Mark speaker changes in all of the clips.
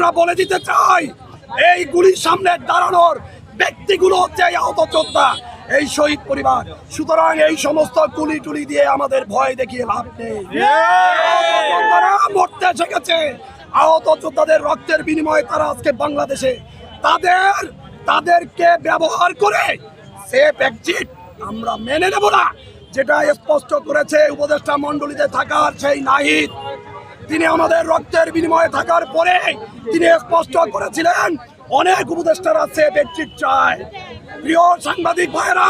Speaker 1: আমরা বলে দিতে চাই, এই গুলির সামনে দাঁড়ানোর ব্যক্তিগুলো হচ্ছে আহত যোদ্ধা, এই শহীদ পরিবার। সুতরাং এই সমস্ত গুলি টুলি দিয়ে আমাদের ভয় দেখিয়ে লাভ নেই। মরতে শিখেছে আহত যোদ্ধাদের রক্তের বিনিময়ে তারা আজকে বাংলাদেশে। তাদের, তাদেরকে ব্যবহার করে সেফ এক্সিট আমরা মেনে নেব না। যেটা স্পষ্ট করেছে উপদেষ্টা মণ্ডলীতে থাকার সেই নাহিদ। তিনি আমাদের রক্তের বিনিময়ে থাকার পরে তিনি স্পষ্ট করেছিলেন, অনেক উপদেষ্টার আছে ব্যক্তির চায়। প্রিয় সাংবাদিক ভাইরা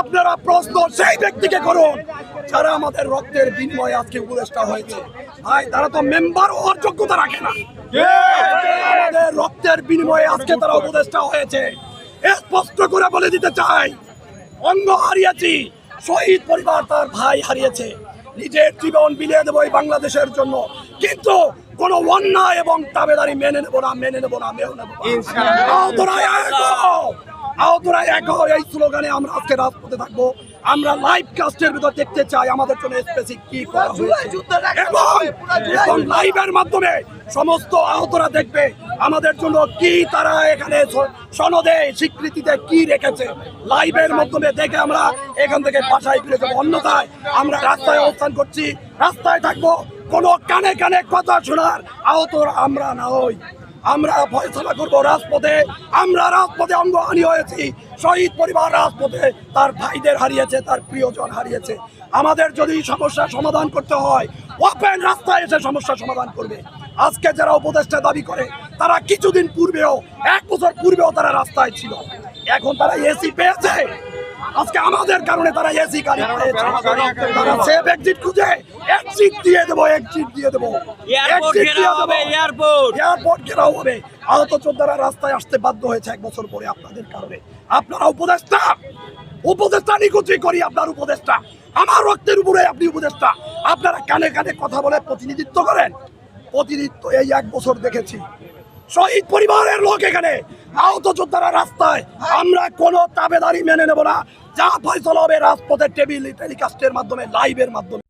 Speaker 1: আপনারা প্রশ্ন সেই ব্যক্তিকে করুন যারা আমাদের রক্তের বিনিময়ে আজকে উপদেষ্টা হয়েছে। ভাই, তারা তো মেম্বার হওয়ার যোগ্যতা রাখে না। আমাদের রক্তের বিনিময়ে আজকে তারা উপদেষ্টা হয়েছে। স্পষ্ট করে বলে দিতে চাই, অঙ্গ হারিয়েছি, শহীদ পরিবার তার ভাই হারিয়েছে। নিজের জীবন বিলিয়ে দেবো এই বাংলাদেশের জন্য। কিন্তু কোন অন্যায় এবং তাবেদারি মেনে নেব না মেনে নেব না মেনে নেব না। আহতরা এক। এক এই স্লোগানে আমরা আজকে রাজপথে থাকব। আমরা লাইভ কাস্টের ভিতর দেখতে চাই আমাদের জন্য স্পেসিফিক কি এবং লাইভের মাধ্যমে সমস্ত আহতরা দেখবে আমাদের জন্য কি তারা এখানে সনদে স্বীকৃতিতে কি রেখেছে? লাইভের মাধ্যমে দেখে আমরা এখান থেকে বাসায় ফিরে যাব। অন্যথায় আমরা রাস্তায় অবস্থান করছি। রাস্তায় থাকব। কোনো কানে কানে কথা শোনার আহতরা আমরা না হই আমরা ফয়সলা করব রাজপথে। আমরা রাজপথে অঙ্গহানি হয়েছি। শহীদ পরিবার রাজপথে তার ভাইদের হারিয়েছে, তার প্রিয়জন হারিয়েছে। আমাদের যদি সমস্যার সমাধান করতে হয়, ওপেন রাস্তায় এসে সমস্যার সমাধান করবে। আজকে যারা উপদেষ্টা দাবি করে তারা কিছুদিন পূর্বেও এক বছর পূর্বেও তারা রাস্তায় ছিল। এখন তারা এসি পেয়েছে। আজকে আমাদের কারণে তারা এসি গাড়ি তারা সেফ এক্সিট খুঁজে এক্সিট দিয়ে দেবো এক্সিট দিয়ে দেবো। এয়ারপোর্ট ঘেরাও হবে আহত যোদ্ধারা রাস্তায় আসতে বাধ্য হয়েছে এক বছর পরে আপনাদের কারণে। আপনারা উপদেষ্টা! উপদেষ্টা নিকুচি করি আপনার উপদেষ্টা। আমার রক্তের উপরে আপনি উপদেষ্টা। আপনারা কানে কানে কথা বলে প্রতিনিধিত্ব করেন। প্রতিনিধিত্ব এই এক বছর দেখেছি। শহীদ পরিবারের লোক এখানে। আহত যোদ্ধারা রাস্তায়। আমরা কোনো তাবেদারি মেনে নেব না। যা ফয়সলা হবে রাজপথের টেবিল টেলিকাস্টের মাধ্যমে, লাইভের মাধ্যমে।